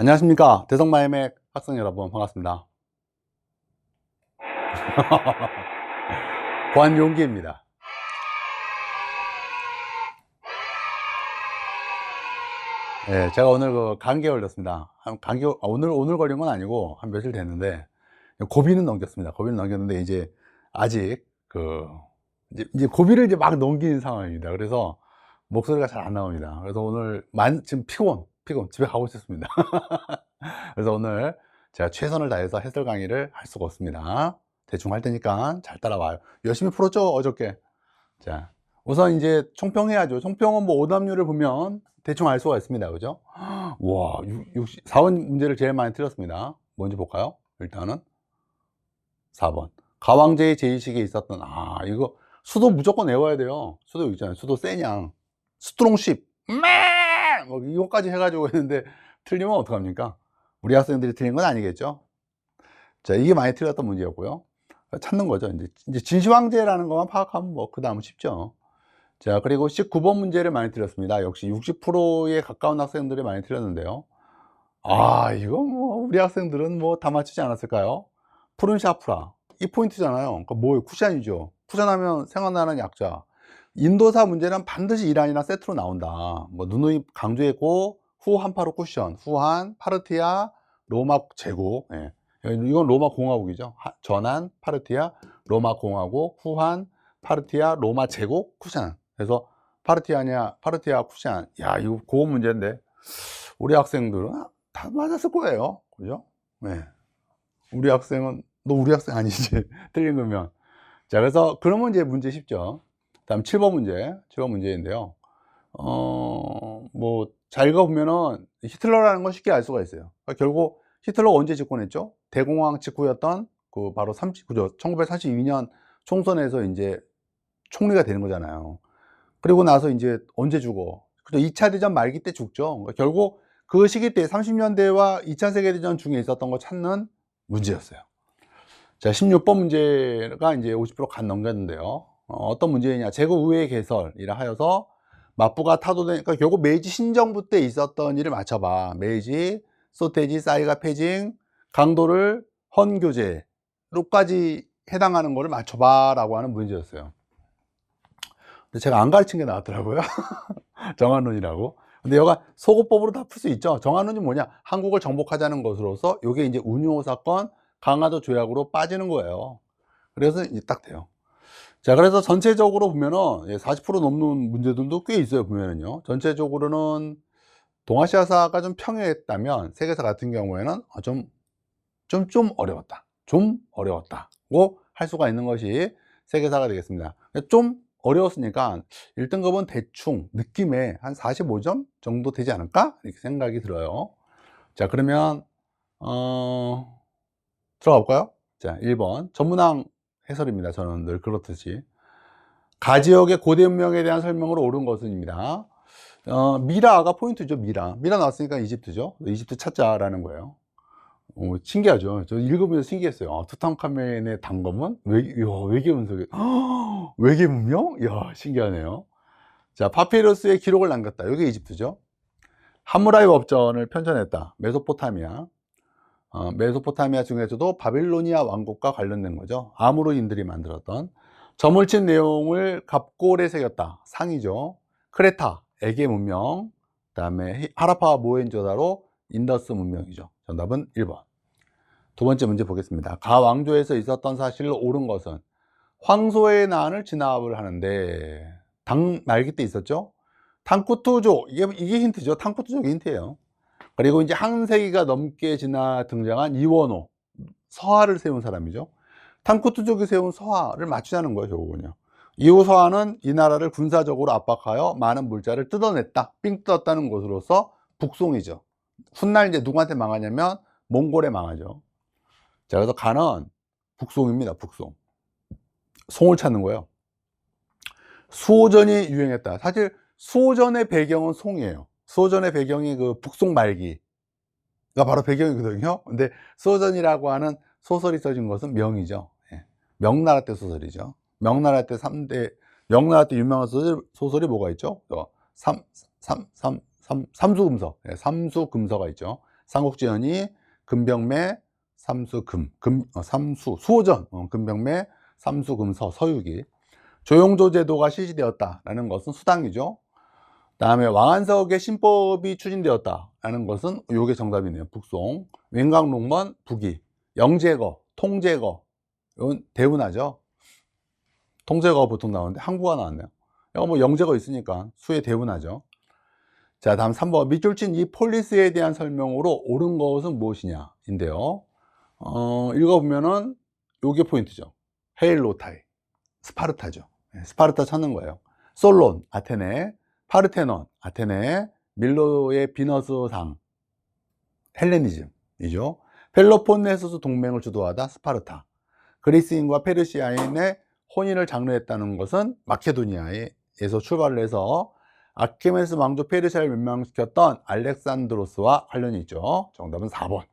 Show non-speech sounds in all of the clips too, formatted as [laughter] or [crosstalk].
안녕하십니까. 대성마이맥 학생 여러분 반갑습니다. [laughs] 관용기입니다. 예, 제가 오늘 그 감기에 걸렸습니다. 한 감기 아, 오늘 오늘 걸린 건 아니고 한 며칠 됐는데 고비는 넘겼습니다. 고비는 넘겼는데 이제 아직 그 이제, 고비를 이제 막 넘기는 상황입니다. 그래서 목소리가 잘 안 나옵니다. 그래서 오늘 만 지금 피곤 피곤 집에 가고 싶습니다. [laughs] 그래서 오늘 제가 최선을 다해서 해설 강의를 할 수가 없습니다. 대충 할 테니까 잘 따라와요. 열심히 풀었죠 어저께? 자 우선 이제 총평해야죠. 총평은 뭐 오답률을 보면 대충 알 수가 있습니다. 그죠? [gasps] 와 60, 4번 문제를 제일 많이 틀렸습니다. 뭔지 볼까요? 일단은 4번. 가왕제의 제의식에 있었던 아 이거 수도 무조건 외워야 돼요. 수도 있잖아요. 수도 세냥 스트롱십 뭐 이거까지 해가지고 했는데 틀리면 어떡합니까? 우리 학생들이 틀린 건 아니겠죠? 자 이게 많이 틀렸던 문제였고요. 찾는 거죠. 이제, 이제 진시황제라는 것만 파악하면 뭐 그 다음은 쉽죠. 자 그리고 19번 문제를 많이 틀렸습니다. 역시 60%에 가까운 학생들이 많이 틀렸는데요. 아 이거 뭐 우리 학생들은 뭐 다 맞추지 않았을까요? 푸른 샤프라. 이 포인트잖아요. 그러니까 뭐예요 쿠션이죠. 쿠션하면 생각나는 약자 인도사 문제는 반드시 이란이랑 세트로 나온다. 뭐 누누이 강조했고 후 한파로 쿠션 후한 파르티아 로마 제국. 예. 이건 로마 공화국이죠. 전한 파르티아 로마 공화국 후한 파르티아 로마 제국 쿠션. 그래서 파르티아냐 파르티아 쿠션. 야 이거 고급 문제인데. 우리 학생들은 다 맞았을 거예요. 그죠? 네. 우리 학생은 너 우리 학생 아니지? [laughs] 틀린 거면. 자 그래서 그러면 이제 문제 쉽죠 다음 7번 문제 7번 문제인데요. 어뭐 잘 읽어보면은 히틀러라는 건 쉽게 알 수가 있어요. 그러니까 결국 히틀러가 언제 집권했죠? 대공황 직후였던 그 바로 30, 그죠? 1942년 총선에서 이제 총리가 되는 거잖아요. 그리고 나서 이제 언제 죽어? 그죠? 2차 대전 말기 때 죽죠. 그러니까 결국 그 시기 때 30년대와 2차 세계대전 중에 있었던 거 찾는 문제였어요. 자 16번 문제가 이제 50%간 넘겼는데요 어, 떤 문제냐. 제국의회 개설이라 하여서 막부가 타도된 그러니까 결국 메이지 신정부 때 있었던 일을 맞춰봐. 메이지 소테지 사이가 패징 강도를 헌교제로까지 해당하는 거를 맞춰봐 라고 하는 문제였어요. 근데 제가 안 가르친 게 나왔더라고요. [laughs] 정한론이라고. 근데 여가 소고법으로 다 풀 수 있죠. 정한론이 뭐냐. 한국을 정복하자는 것으로서 이게 이제 운용 사건 강화도 조약으로 빠지는 거예요. 그래서 이제 딱 돼요 자 그래서 전체적으로 보면은 40% 예, 넘는 문제들도 꽤 있어요 보면은요 전체적으로는 동아시아사가 좀 평이했다면 세계사 같은 경우에는 좀 좀, 좀 어려웠다. 좀 어려웠다고 할 수가 있는 것이 세계사가 되겠습니다. 좀 어려웠으니까 1등급은 대충 느낌에 한 45점 정도 되지 않을까? 이렇게 생각이 들어요. 자, 그러면, 어, 들어가 볼까요? 자, 1번. 전문항 해설입니다. 저는 늘 그렇듯이. 가지역의 고대 문명에 대한 설명으로 옳은 것은입니다. 어, 미라가 포인트죠, 미라. 미라 나왔으니까 이집트죠. 이집트 찾자라는 거예요. 어, 신기하죠. 저 읽으면서 신기했어요. 아, 투탕카멘의 단검은 외, 외계 운석이, [gasps] 외계 문명? 이야, 신기하네요. 자, 파피루스의 기록을 남겼다. 여기 이집트죠. 하무라이 법전을 편찬했다. 메소포타미아. 어, 메소포타미아 중에서도 바빌로니아 왕국과 관련된 거죠. 아무르인들이 만들었던. 점을 친 내용을 갑골에 새겼다. 상이죠. 크레타, 에게 문명. 그 다음에 하라파 모헨조다로 인더스 문명이죠. 정답은 1번. 두 번째 문제 보겠습니다. 가 왕조에서 있었던 사실을 옳은 것은 황소의 난을 진압을 하는데 당 말기 때 있었죠. 탕쿠투족 이게 이게 힌트죠. 탕쿠투족이 힌트예요. 그리고 이제 한 세기가 넘게 지나 등장한 이원호 서하를 세운 사람이죠. 탕쿠투족이 세운 서하를 맞추자는 거예요. 결국은요. 이후 서하는 이 나라를 군사적으로 압박하여 많은 물자를 뜯어냈다. 삥 뜯었다는 것으로서 북송이죠. 훗날 이제 누구한테 망하냐면 몽골에 망하죠. 자, 그래서 간은 북송입니다. 북송. 송을 찾는 거예요. 수호전이 유행했다. 사실 수호전의 배경은 송이에요. 수호전의 배경이 그 북송 말기가 바로 배경이거든요. 근데 수호전이라고 하는 소설이 써진 것은 명이죠. 예. 명나라 때 소설이죠. 명나라 때 3대, 명나라 때 유명한 소설, 소설이 뭐가 있죠? 삼, 삼, 삼, 삼, 삼수금서. 예, 삼수금서가 있죠. 삼국지연이 금병매 삼수금 금 어, 삼수 수호전 어, 금병매 삼수금서 서유기 조용조 제도가 실시되었다라는 것은 수당이죠. 다음에 왕한석의 신법이 추진되었다라는 것은 요게 정답이네요. 북송 웬강농먼 북이 영제거 통제거 이건 대운하죠. 통제거가 보통 나오는데 한국어 나왔네요. 이거 뭐 영제거 있으니까 수의 대운하죠. 자, 다음 3번. 밑줄 친 이 폴리스에 대한 설명으로 옳은 것은 무엇이냐? 인데요. 어, 읽어보면은 요게 포인트죠. 헤일로타이. 스파르타죠. 네, 스파르타 찾는 거예요. 솔론, 아테네. 파르테논, 아테네. 밀로의 비너스상. 헬레니즘이죠. 펠로폰네소스 동맹을 주도하다 스파르타. 그리스인과 페르시아인의 혼인을 장려했다는 것은 마케도니아에서 출발을 해서 아케메스 왕조 페르시아를 멸망시켰던 알렉산드로스와 관련이 있죠. 정답은 4번.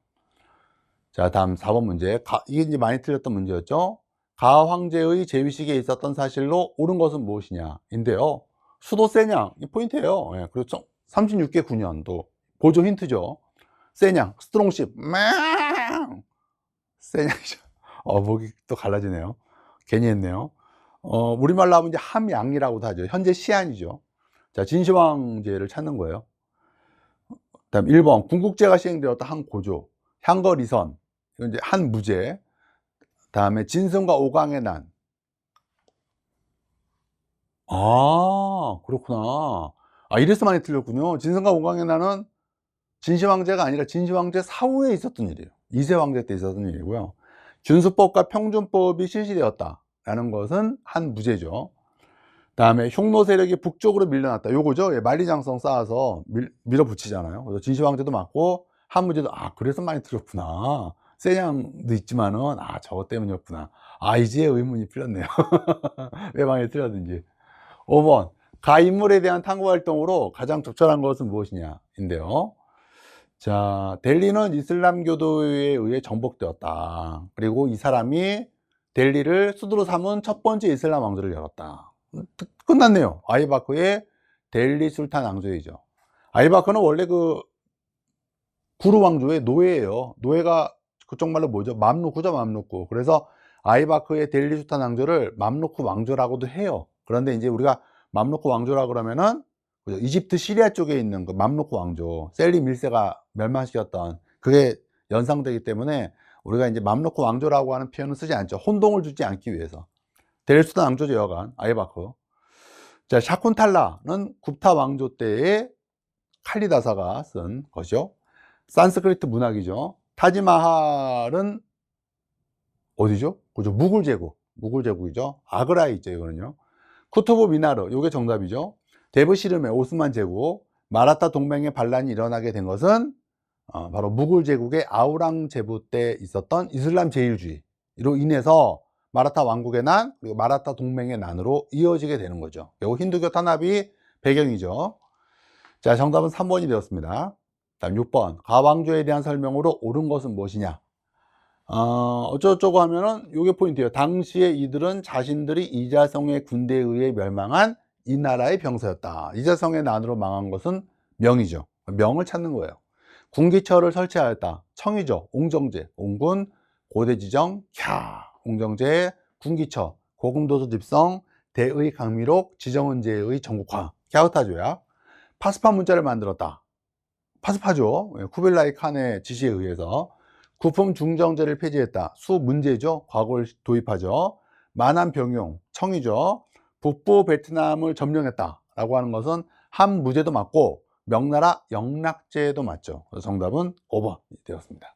자, 다음 4번 문제. 가, 이게 이제 많이 틀렸던 문제였죠. 가 황제의 재위식에 있었던 사실로 옳은 것은 무엇이냐? 인데요. 수도 세냥, 이 포인트예요. 예, 그렇죠. 36개 9년도 보조 힌트죠. 세냥, 스트롱십, 맹! 세냥이죠. [laughs] 어, 목이 또 갈라지네요. 괜히 했네요. 어, 우리말로 하면 이제 함양이라고도 하죠. 현재 시안이죠. 자, 진시황제를 찾는 거예요. 다음 1번 군국제가 시행되었다 한 고조 향거리선 이건 이제 한 무제 다음에 진승과 오강의 난. 아 그렇구나. 아 이래서 많이 틀렸군요. 진승과 오강의 난은 진시황제가 아니라 진시황제 사후에 있었던 일이에요. 이세 황제 때 있었던 일이고요. 준수법과 평준법이 실시되었다라는 것은 한 무제죠. 다음에 흉노 세력이 북쪽으로 밀려났다. 요거죠. 예, 만리장성 쌓아서 밀, 밀어붙이잖아요. 그래서 진시황제도 맞고 한무제도 아 그래서 많이 틀렸구나. 세냥도 있지만은 아 저것 때문이었구나. 아 이제 의문이 풀렸네요. [laughs] 왜 많이 틀렸는지. 5번 가 인물에 대한 탐구 활동으로 가장 적절한 것은 무엇이냐 인데요. 자 델리는 이슬람교도에 의해 정복되었다. 그리고 이 사람이 델리를 수도로 삼은 첫 번째 이슬람 왕조를 열었다. 끝났네요. 아이바크의 델리 술탄 왕조이죠. 아이바크는 원래 그 구루 왕조의 노예예요. 노예가 그쪽 말로 뭐죠? 맘루크죠, 맘루크. 그래서 아이바크의 델리 술탄 왕조를 맘루크 왕조라고도 해요. 그런데 이제 우리가 맘루크 왕조라 그러면은 그죠? 이집트 시리아 쪽에 있는 그 맘루크 왕조, 셀리 밀세가 멸망시켰던 그게 연상되기 때문에 우리가 이제 맘루크 왕조라고 하는 표현을 쓰지 않죠. 혼동을 주지 않기 위해서. 델수단 왕조죠 여간 아이바크 자 샤쿤탈라는 굽타 왕조 때의 칼리다사가 쓴 것이죠 산스크리트 문학이죠 타지마할은 어디죠? 그죠 무굴 제국 무굴 제국이죠 아그라에 있죠 이거는요 쿠투브 미나르 요게 정답이죠 데브시름의 오스만 제국 마라타 동맹의 반란이 일어나게 된 것은 어, 바로 무굴 제국의 아우랑 제부 때 있었던 이슬람 제일주의로 인해서 마라타 왕국의 난 그리고 마라타 동맹의 난으로 이어지게 되는 거죠. 요 힌두교 탄압이 배경이죠. 자, 정답은 3번이 되었습니다. 다음 6번 가왕조에 대한 설명으로 옳은 것은 무엇이냐? 어, 어쩌고저쩌고 하면은 요게 포인트예요. 당시에 이들은 자신들이 이자성의 군대에 의해 멸망한 이 나라의 병사였다. 이자성의 난으로 망한 것은 명이죠. 명을 찾는 거예요. 군기처를 설치하였다. 청이죠. 옹정제, 옹군, 고대지정, 캬. 공정제, 군기처, 고금도서 집성, 대의 강미록, 지정은제의 전국화, 갸우타조야 파스파 문자를 만들었다. 파스파죠. 예, 쿠빌라이 칸의 지시에 의해서 구품 중정제를 폐지했다. 수 문제죠. 과거를 도입하죠. 만한 병용, 청이죠. 북부 베트남을 점령했다. 라고 하는 것은 한무제도 맞고 명나라 영락제도 맞죠. 그래서 정답은 5번이 되었습니다.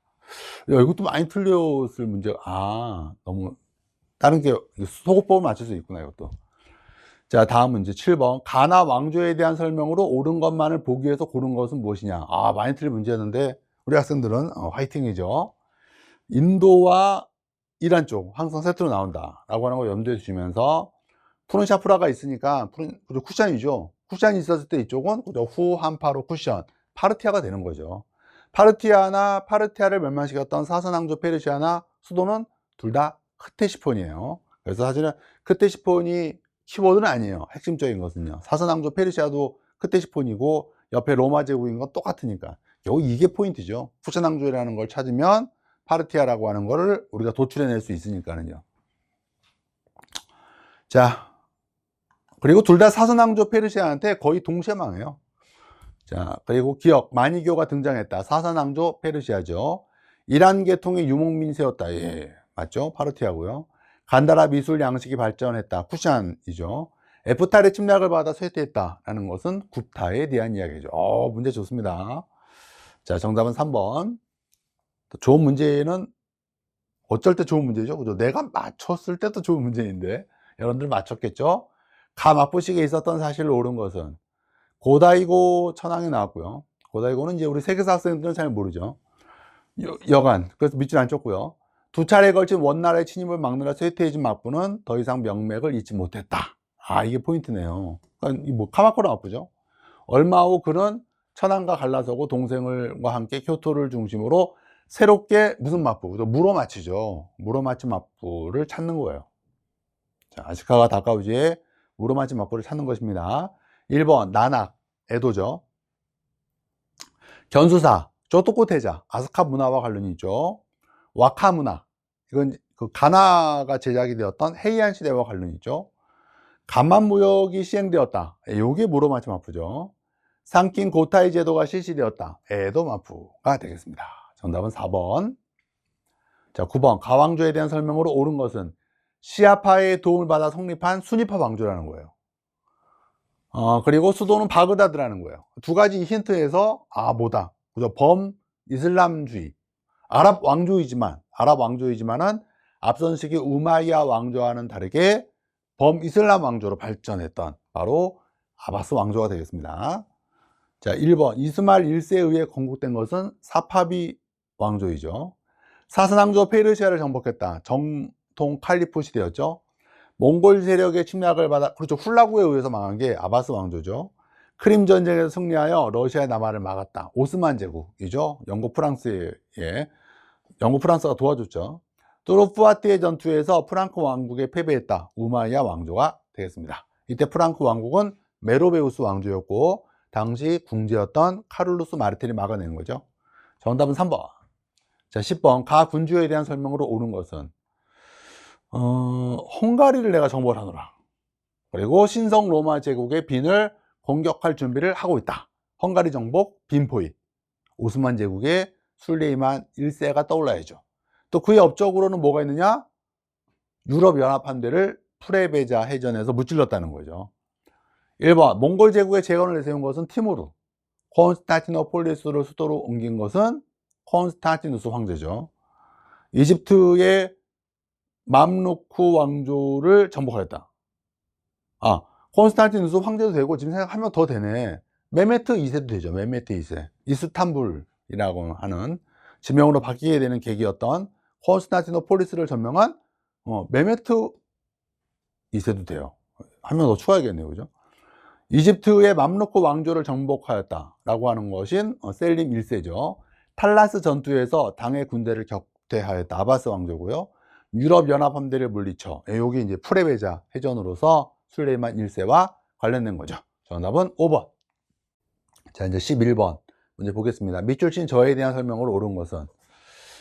야, 이것도 많이 틀렸을 문제가, 아, 너무, 다른 게, 소고법을 맞출 수 있구나, 이것도. 자, 다음 문제 7번. 가나 왕조에 대한 설명으로 옳은 것만을 보기 위해서 고른 것은 무엇이냐? 아, 많이 틀린 문제였는데, 우리 학생들은 어, 화이팅이죠. 인도와 이란 쪽, 항상 세트로 나온다. 라고 하는 거 염두에 두시면서, 푸른 샤프라가 있으니까, 푸른, 쿠션이죠. 쿠션이 있었을 때 이쪽은, 후, 한파로 쿠션. 파르티아가 되는 거죠. 파르티아나 파르티아를 멸망시켰던 사선왕조 페르시아나 수도는 둘 다 크테시폰이에요. 그래서 사실은 크테시폰이 키워드는 아니에요. 핵심적인 것은요. 사선왕조 페르시아도 크테시폰이고 옆에 로마 제국인 건 똑같으니까 요 이게 포인트죠. 푸천왕조라는 걸 찾으면 파르티아라고 하는 거를 우리가 도출해낼 수 있으니까는요. 자, 그리고 둘 다 사선왕조 페르시아한테 거의 동시에 망해요. 자, 그리고 기억, 마니교가 등장했다. 사선왕조 페르시아죠. 이란 계통의 유목민세였다. 예, 맞죠? 파르티아고요. 간다라 미술 양식이 발전했다. 쿠샨이죠. 에프탈의 침략을 받아 쇠퇴했다라는 것은 굽타에 대한 이야기죠. 어, 문제 좋습니다. 자, 정답은 3번. 좋은 문제는 어쩔 때 좋은 문제죠. 그죠? 내가 맞췄을 때도 좋은 문제인데 여러분들 맞췄겠죠? 가 맛부식에 있었던 사실을 옳은 것은 고다이고 천황이 나왔고요. 고다이고는 이제 우리 세계사 학생들은 잘 모르죠. 여, 여간 그래서 믿지 않았고요. 두 차례에 걸친 원나라의 침입을 막느라 쇠퇴해진 막부는 더 이상 명맥을 잊지 못했다. 아 이게 포인트네요. 그러니까 뭐 카마코로 나쁘죠. 얼마 후 그는 천황과 갈라서고 동생과 함께 교토를 중심으로 새롭게 무슨 맞부? 물어 맞히죠. 물어 맞힌 맞부를 찾는 거예요. 자, 아시카가 다카우지의 물어 맞힌 맞부를 찾는 것입니다. 1번 나낙, 에도죠. 견수사, 조토코테자, 아스카 문화와 관련이 있죠. 와카 문화, 이건 그 가나가 제작이 되었던 헤이안 시대와 관련이 있죠. 간만 무역이 시행되었다. 요게 물어 맞춤 마프죠. 상킨 고타이 제도가 실시되었다. 에도 마프가 되겠습니다. 정답은 4번. 자, 9번. 가왕조에 대한 설명으로 옳은 것은 시아파의 도움을 받아 성립한 순위파 왕조라는 거예요. 어, 그리고 수도는 바그다드라는 거예요. 두 가지 힌트에서, 아, 뭐다. 그죠? 범, 이슬람주의. 아랍 왕조이지만, 아랍 왕조이지만은 앞선 시기 우마이야 왕조와는 다르게 범 이슬람 왕조로 발전했던 바로 아바스 왕조가 되겠습니다. 자, 1번. 이스마일 1세에 의해 건국된 것은 사파비 왕조이죠. 사선왕조 페르시아를 정복했다. 정통 칼리프 시대였죠. 몽골 세력의 침략을 받아, 그렇죠. 훌라구에 의해서 망한 게 아바스 왕조죠. 크림 전쟁에서 승리하여 러시아의 남하를 막았다. 오스만 제국이죠. 영국 프랑스에, 영국 프랑스가 도와줬죠. 또로푸아티의 전투에서 프랑크 왕국에 패배했다. 우마이야 왕조가 되겠습니다. 이때 프랑크 왕국은 메로베우스 왕조였고, 당시 궁제였던 카룰루스 마르텔이 막아낸 거죠. 정답은 3번. 자, 10번. 가 군주에 대한 설명으로 옳은 것은, 어, 헝가리를 내가 정벌 하노라. 그리고 신성 로마 제국의 빈을 공격할 준비를 하고 있다. 헝가리 정복 빈포이. 오스만 제국의 술레이만 1세가 떠올라야죠. 또 그의 업적으로는 뭐가 있느냐? 유럽 연합 함대를 프레베자 해전에서 무찔렀다는 거죠. 1번 몽골 제국의 재건을 내세운 것은 티무르. 콘스탄티노폴리스를 수도로 옮긴 것은 콘스탄티누스 황제죠. 이집트의 맘루크 왕조를 정복하였다. 아 콘스탄티누스 황제도 되고 지금 생각하면 더 되네. 메메트 2세도 되죠. 메메트 2세. 이스탄불이라고 하는 지명으로 바뀌게 되는 계기였던 콘스탄티노폴리스를 점령한 어, 메메트 2세도 돼요. 한 명 더 추가해야겠네요. 그죠 이집트의 맘루크 왕조를 정복하였다라고 하는 것인 어, 셀림 1세죠. 탈라스 전투에서 당의 군대를 격퇴하였다. 아바스 왕조고요. 유럽 연합 함대를 물리쳐. 여기 이제 프레베자 해전으로서 술레이만 1세와 관련된 거죠. 정답은 5번. 자, 이제 11번 문제 보겠습니다. 밑줄 친 저에 대한 설명으로 옳은 것은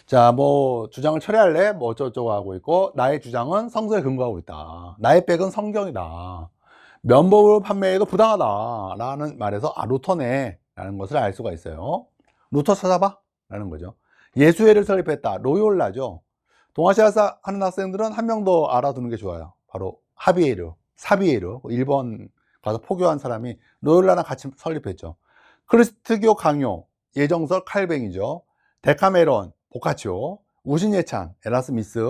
자, 뭐 주장을 철회할래? 뭐 어쩌고저쩌고 하고 있고 나의 주장은 성서에 근거하고 있다. 나의 백은 성경이다. 면법을 판매해도 부당하다라는 말에서 아 루터네 라는 것을 알 수가 있어요. 루터 찾아봐? 라는 거죠. 예수회를 설립했다. 로욜라죠. 동아시아 하는 학생들은 한 명 더 알아두는 게 좋아요. 바로 하비에르 사비에르 일본 가서 포교한 사람이 로욜라랑 같이 설립했죠. 크리스트교 강요 예정설 칼뱅이죠. 데카메론 보카치오 우신예찬 에라스미스.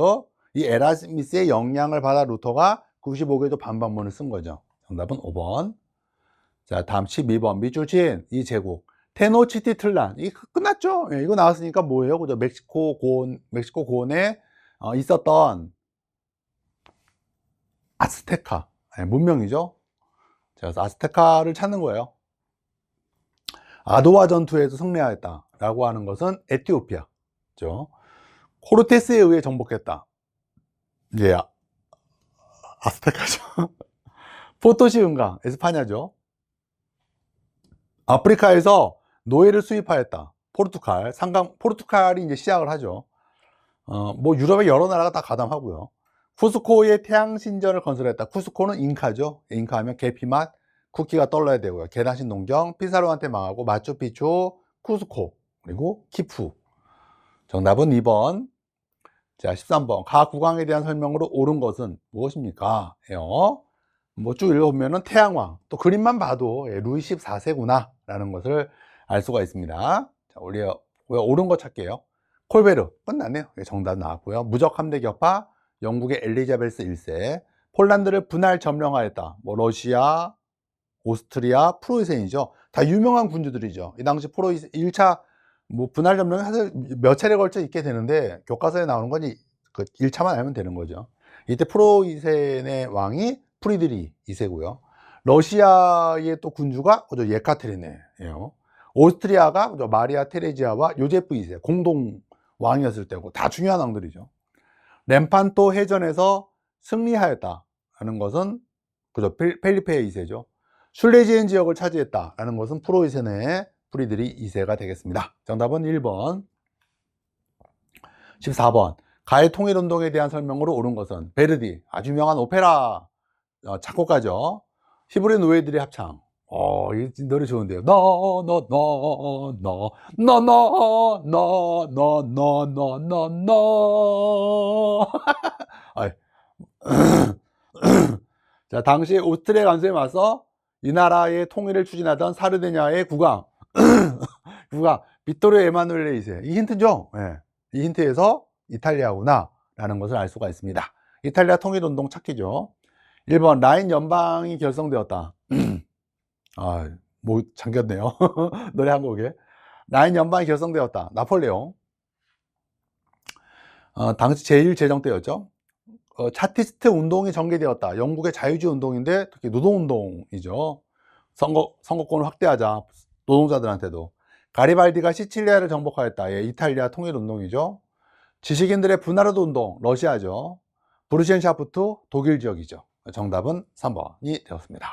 이 에라스미스의 영향을 받아 루터가 95개조 반반문을 쓴 거죠 정답은 5번. 자, 다음 12번. 미주진, 이 제국. 테노치티틀란. 이 끝났죠? 예, 이거 나왔으니까 뭐예요? 그죠? 멕시코 고원, 멕시코 고원에 어, 있었던 아스테카. 예, 문명이죠? 자, 그래서 아스테카를 찾는 거예요. 아도와 전투에서 승리하였다라고 하는 것은 에티오피아 죠. 코르테스에 의해 정복했다. 예, 아스테카죠. [laughs] 포토시 은강, 에스파냐죠. 아프리카에서 노예를 수입하였다. 포르투갈, 상강, 포르투갈이 이제 시작을 하죠. 어, 뭐 유럽의 여러 나라가 다 가담하고요. 쿠스코에 태양신전을 건설했다. 쿠스코는 잉카죠. 잉카하면 계피맛, 쿠키가 떨러야 되고요. 계란신 농경, 피사로한테 망하고 마추픽추, 쿠스코, 그리고 키푸. 정답은 2번. 자, 13번. 가 국왕에 대한 설명으로 옳은 것은 무엇입니까? 예요. 뭐 쭉 읽어보면은 태양왕. 또 그림만 봐도 예, 루이 14세구나. 라는 것을 알 수가 있습니다. 자, 우리 옳은 거 찾게요. 콜베르. 끝났네요. 예, 정답 나왔고요. 무적 함대 격파. 영국의 엘리자베스 1세. 폴란드를 분할 점령하였다. 뭐 러시아, 오스트리아, 프로이센이죠. 다 유명한 군주들이죠. 이 당시 프로이센 1차 뭐 분할 점령이 사실 몇 차례 걸쳐 있게 되는데 교과서에 나오는 건그 1차만 알면 되는 거죠. 이때 프로이센의 왕이 프리드리 2세고요. 러시아의 또 군주가 그죠 예카테리네예요. 오스트리아가 그죠 마리아 테레지아와 요제프 2세 공동 왕이었을 때고 다 중요한 왕들이죠. 렘판토 해전에서 승리하였다라는 것은 그죠 펠리페 2세죠. 슐레지엔 지역을 차지했다라는 것은 프로이센의 프리드리 2세가 되겠습니다. 정답은 1번. 14번. 가해 통일 운동에 대한 설명으로 옳은 것은 베르디, 아주 유명한 오페라 어, 작곡가죠. 히브리 노예들의 합창. 어, 이 노래 좋은데요. 너, 너, 너, 너, 너, 너, 너, 너, 너, 너, 너, 너. 자, 당시 오스트리아 간수에 맞서 이 나라의 통일을 추진하던 사르데냐의 국왕, 국왕 비토르 에마누엘레 2세. 이 힌트죠? 예. 이 힌트에서 이탈리아구나 라는 것을 알 수가 있습니다. 이탈리아 통일운동 찾기죠. 1번 라인 연방이 결성되었다. [clears throat] 아, 뭐 잠겼네요. [laughs] 노래 한 곡에. 라인 연방이 결성되었다. 나폴레옹. 어, 당시 제1제정 때였죠. 어, 차티스트 운동이 전개되었다. 영국의 자유주의 운동인데 특히 노동운동이죠. 선거, 선거권을 확대하자. 노동자들한테도. 가리발디가 시칠리아를 정복하였다. 예, 이탈리아 통일운동이죠. 지식인들의 분화로드 운동, 러시아죠. 브루시엔 샤프트, 독일 지역이죠. 정답은 3번이 되었습니다.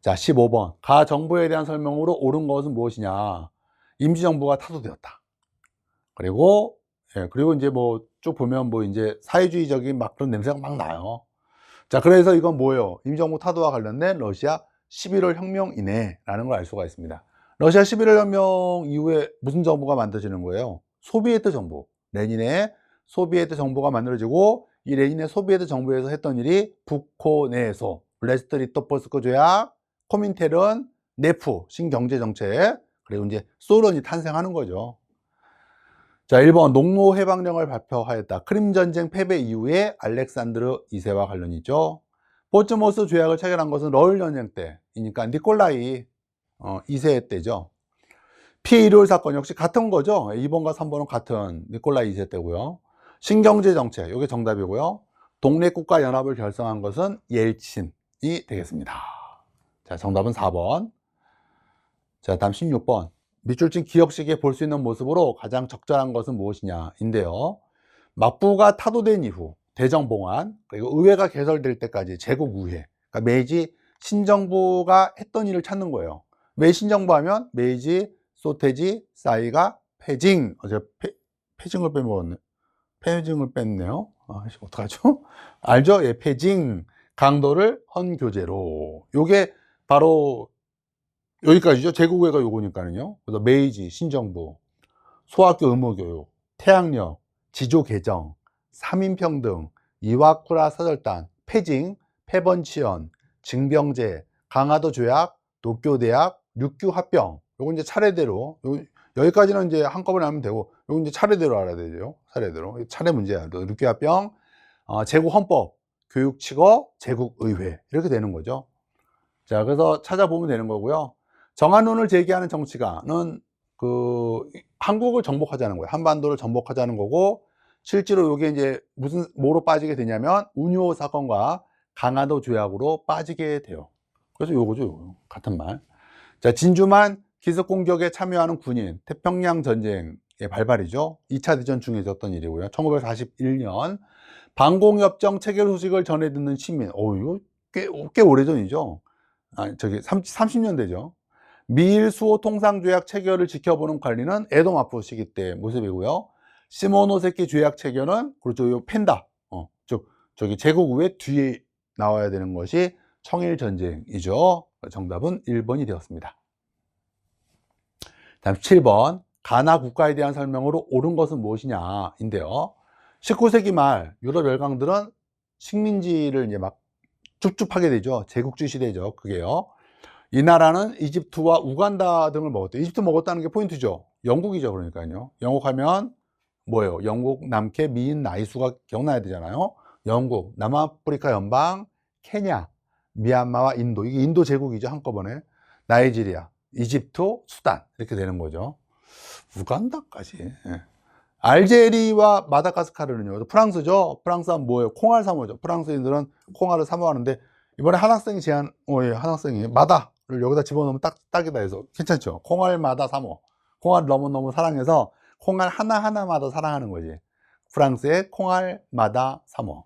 자, 15번. 가 정부에 대한 설명으로 옳은 것은 무엇이냐? 임시정부가 타도되었다. 그리고, 예, 그리고 이제 뭐 쭉 보면 뭐 이제 사회주의적인 막 그런 냄새가 막 나요. 자, 그래서 이건 뭐예요? 임시정부 타도와 관련된 러시아 11월 혁명이네. 라는 걸 알 수가 있습니다. 러시아 11월 혁명 이후에 무슨 정부가 만들어지는 거예요? 소비에트 정부. 레닌의 소비에트 정부가 만들어지고 이 레닌의 소비에트 정부에서 했던 일이 북코네소, 레스트리토포스크 조약, 코민테른, 네프, 신경제정책, 그리고 이제 소련이 탄생하는 거죠. 자, 1번 농노 해방령을 발표하였다. 크림 전쟁 패배 이후에 알렉산드르 2세와 관련이 있죠. 포츠모스 조약을 체결한 것은 러일 전쟁 때이니까 니콜라이 어, 2세 때죠. 피일요일 사건 역시 같은 거죠. 2번과 3번은 같은 니콜라이 2세 때고요. 신경제 정책, 이게 정답이고요. 동네 국가 연합을 결성한 것은 옐친이 되겠습니다. 자, 정답은 4번. 자, 다음 16번. 밑줄진 기억식에 볼 수 있는 모습으로 가장 적절한 것은 무엇이냐인데요. 막부가 타도된 이후 대정봉안 그리고 의회가 개설될 때까지 제국 의회 그러니까 메이지 신정부가 했던 일을 찾는 거예요. 메이지 신정부 하면 메이지 소테지 사이가 패징 어제 패, 패징을 빼먹었네. 패징을 뺐네요. 아, 어떡하죠? [laughs] 알죠? 예, 패징 강도를 헌교제로 요게 바로 여기까지죠. 제국회가 요거니까는요. 그래서 메이지, 신정부, 소학교 의무교육, 태양력, 지조개정, 삼인평등, 이와쿠라 사절단, 패징, 폐번치연, 징병제, 강화도 조약, 도쿄대학, 육규합병. 요거 이제 차례대로 요, 여기까지는 이제 한꺼번에 하면 되고 요거 이제 차례대로 알아야 되죠. 차례대로. 차례 문제야. 육규합병, 어, 제국헌법, 교육치거, 제국의회 이렇게 되는 거죠. 자, 그래서 찾아보면 되는 거고요. 정한론을 제기하는 정치가는 그 한국을 정복하자는 거예요. 한반도를 정복하자는 거고 실제로 이게 이제 무슨 뭐로 빠지게 되냐면 운요 사건과 강화도 조약으로 빠지게 돼요. 그래서 요거죠, 요거. 같은 말. 자, 진주만 기습 공격에 참여하는 군인 태평양 전쟁 의 발발이죠. 2차 대전 중에 있었던 일이고요. 1941년 방공협정 체결 소식을 전해 듣는 시민. 어, 이거 꽤, 꽤 오래전이죠. 아, 저기 30, 30년 되죠. 미일 수호 통상 조약 체결을 지켜보는 관리는 에도 마포 시기 때 모습이고요. 시모노세키 조약 체결은 그렇죠. 요 펜다. 어, 즉 저기 제국 후에 뒤에 나와야 되는 것이 청일 전쟁이죠. 정답은 1번이 되었습니다. 다음 7번 가나 국가에 대한 설명으로 옳은 것은 무엇이냐인데요. 19세기 말 유럽 열강들은 식민지를 이제 막 줍줍하게 되죠. 제국주의 시대죠. 그게요. 이 나라는 이집트와 우간다 등을 먹었대요. 이집트 먹었다는 게 포인트죠. 영국이죠. 그러니까요. 영국 하면 뭐예요? 영국, 남캐, 미인, 나이수가 기억나야 되잖아요. 영국, 남아프리카 연방, 케냐, 미얀마와 인도. 이게 인도 제국이죠. 한꺼번에. 나이지리아, 이집트, 수단. 이렇게 되는 거죠. 우간다까지. 예. 알제리와 마다가스카르는요. 프랑스죠. 프랑스 하면 뭐예요? 콩알 사모죠. 프랑스인들은 콩알을 사모하는데 이번에 한 학생이 제안, 어, 예, 한 학생이 마다를 여기다 집어넣으면 딱, 딱이다 해서 괜찮죠. 콩알 마다 사모. 콩알 너무너무 사랑해서 콩알 하나하나마다 사랑하는 거지. 프랑스의 콩알 마다 사모.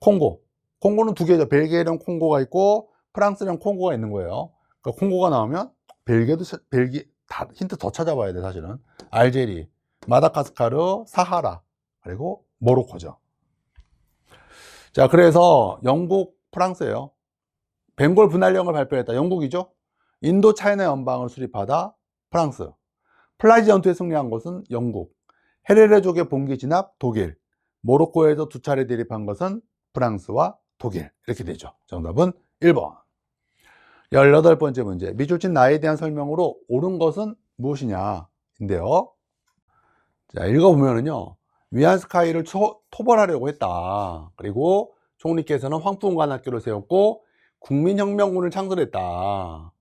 콩고. 콩고는 두 개죠. 벨기에령 콩고가 있고 프랑스령 콩고가 있는 거예요. 그러니까 콩고가 나오면 벨기에도 사- 벨기 다 힌트 더 찾아봐야 돼 사실은. 알제리, 마다가스카르, 사하라 그리고 모로코죠. 자 그래서 영국, 프랑스예요. 벵골 분할령을 발표했다. 영국이죠. 인도 차이나 연방을 수립하다. 프랑스. 플라지 전투에 승리한 것은 영국. 헤레레족의 봉기 진압 독일. 모로코에서 두 차례 대립한 것은 프랑스와 독일. 이렇게 되죠. 정답은 1번. 18번째 문제. 미줄진 나에 대한 설명으로 옳은 것은 무엇이냐? 인데요. 자, 읽어보면은요. 위안스카이를 초- 토벌하려고 했다. 그리고 총리께서는 황풍관학교를 세웠고 국민혁명군을 창설했다.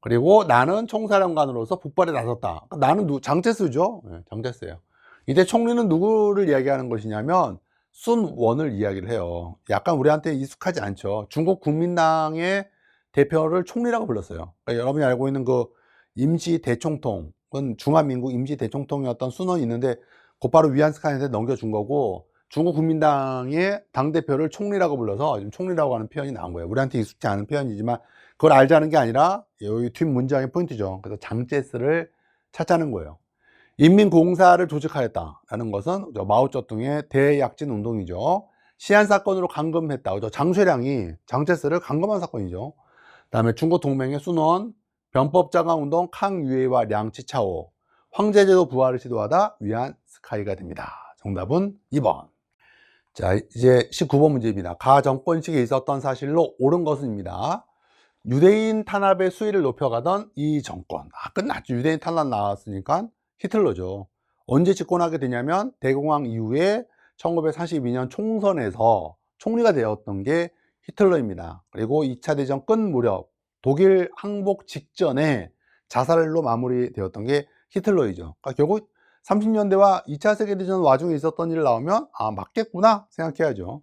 그리고 나는 총사령관으로서 북발에 나섰다. 나는 누, 장제스죠. 네, 장제스예요. 이때 총리는 누구를 이야기하는 것이냐면 순원을 이야기를 해요. 약간 우리한테 익숙하지 않죠. 중국 국민당의 대표를 총리라고 불렀어요. 그러니까 여러분이 알고 있는 그 임시 대총통은 중화민국 임시 대총통이었던 순원이 있는데 곧바로 위안스카이한테 넘겨준 거고 중국 국민당의 당대표를 총리라고 불러서 총리라고 하는 표현이 나온 거예요. 우리한테 익숙지 않은 표현이지만 그걸 알자는 게 아니라 여기 뒷 문장의 포인트죠. 그래서 장제스를 찾자는 거예요. 인민공사를 조직하였다라는 것은 저 마오쩌둥의 대약진 운동이죠. 시안 사건으로 감금했다. 저 장쇠량이 장제스를 감금한 사건이죠. 그다음에 중국 동맹의 순원, 변법자강 운동 캉유에이와 량치차오, 황제제도 부활을 시도하다 위안 스카이가 됩니다. 정답은 2번. 자, 이제 19번 문제입니다. 가 정권식에 있었던 사실로 옳은 것은입니다. 유대인 탄압의 수위를 높여가던 이 정권. 아, 끝났죠. 유대인 탄압 나왔으니까 히틀러죠. 언제 집권하게 되냐면 대공황 이후에 1942년 총선에서 총리가 되었던 게 히틀러입니다. 그리고 2차 대전 끝 무렵 독일 항복 직전에 자살로 마무리되었던 게 히틀러이죠. 그러니까 결국 30년대와 2차 세계대전 와중에 있었던 일 나오면 아 맞겠구나 생각해야죠.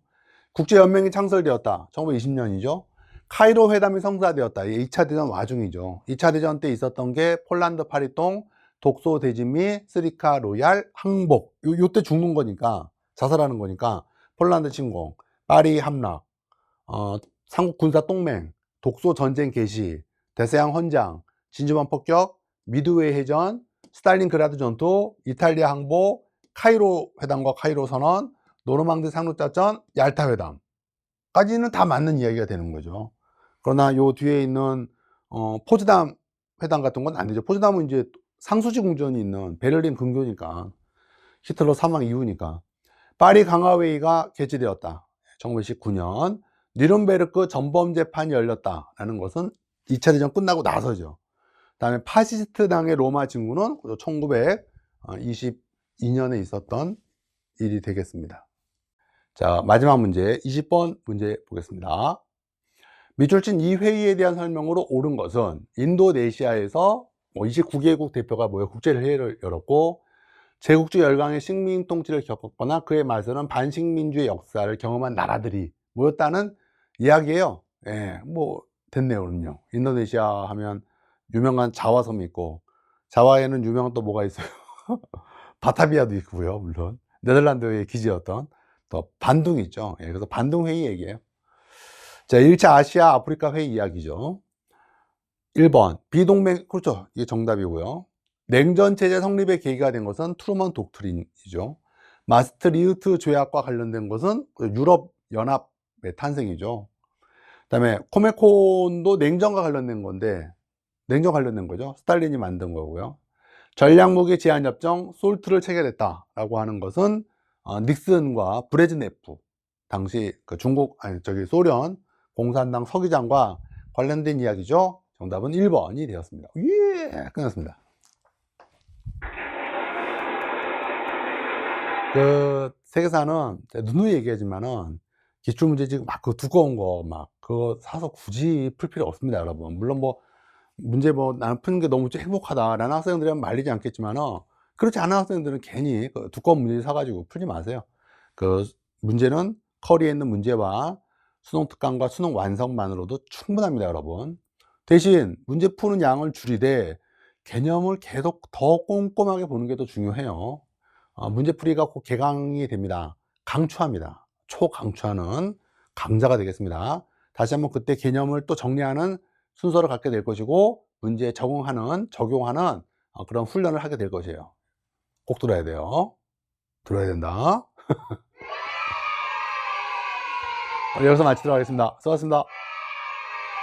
국제연맹이 창설되었다. 1920년이죠. 카이로 회담이 성사되었다. 이게 2차 대전 와중이죠. 2차 대전 때 있었던 게 폴란드 파리똥, 독소 및 스리카 로얄 항복. 요, 요때 죽는 거니까 자살하는 거니까 폴란드 침공, 파리 함락, 어, 삼국 군사 동맹, 독소 전쟁 개시, 대서양 헌장, 진주만 폭격, 미드웨이 해전, 스탈린그라드 전투, 이탈리아 항복, 카이로 회담과 카이로 선언, 노르망디 상륙작전, 얄타 회담까지는 다 맞는 이야기가 되는 거죠. 그러나 요 뒤에 있는 어, 포즈담 회담 같은 건 안 되죠. 포즈담은 이제 상수지 궁전이 있는 베를린 근교니까 히틀러 사망 이후니까 파리 강화회의가 개최되었다. 1919년 니른베르크 전범 재판이 열렸다라는 것은 2차 대전 끝나고 나서죠. 다음에 파시스트 당의 로마 진군은 1922년에 있었던 일이 되겠습니다. 자, 마지막 문제 20번 문제 보겠습니다. 미줄진 이 회의에 대한 설명으로 옳은 것은 인도네시아에서 29개국 대표가 모여 국제회의를 열었고 제국주의 열강의 식민 통치를 겪었거나 그에 맞서는 반식민주의 역사를 경험한 나라들이 모였다는 이야기예요. 예, 뭐 됐네요, 그럼요. 인도네시아 하면 유명한 자와섬이 있고 자와에는 유명한 또 뭐가 있어요? [laughs] 바타비아도 있고요, 물론 네덜란드의 기지였던 또 반둥 있죠. 예, 그래서 반둥 회의 얘기예요. 자, 1차 아시아 아프리카 회의 이야기죠. 1번 비동맹 그렇죠 이게 정답이고요 냉전 체제 성립의 계기가 된 것은 트루먼 독트린이죠 마스트리흐트 조약과 관련된 것은 유럽 연합 의 탄생이죠 그다음에 코메콘도 냉전과 관련된 건데 냉전 관련된 거죠 스탈린이 만든 거고요 전략무기 제한 협정 솔트를 체결했다라고 하는 것은 어, 닉슨과 브레즈네프 당시 그 중국 아니 저기 소련 공산당 서기장과 관련된 이야기죠. 정답은 1번이 되었습니다. 예, 끝났습니다. 그 세계사는 누누이 얘기하지만은 기출문제 지금 막그 두꺼운 거 막 그거 사서 굳이 풀 필요 없습니다, 여러분. 물론 뭐 문제 뭐 나는 푸는 게 너무 좀 행복하다라는 학생들은 말리지 않겠지만은 그렇지 않은 학생들은 괜히 그 두꺼운 문제 사가지고 풀지 마세요. 그 문제는 커리에 있는 문제와 수능 특강과 수능 완성만으로도 충분합니다, 여러분. 대신 문제 푸는 양을 줄이되 개념을 계속 더 꼼꼼하게 보는 게 더 중요해요. 어, 문제풀이가 곧 개강이 됩니다. 강추합니다. 초강추하는 강자가 되겠습니다. 다시 한번 그때 개념을 또 정리하는 순서를 갖게 될 것이고 문제에 적응하는 적용하는 어, 그런 훈련을 하게 될 것이에요. 꼭 들어야 돼요. 들어야 된다. [laughs] 여기서 마치도록 하겠습니다. 수고하셨습니다.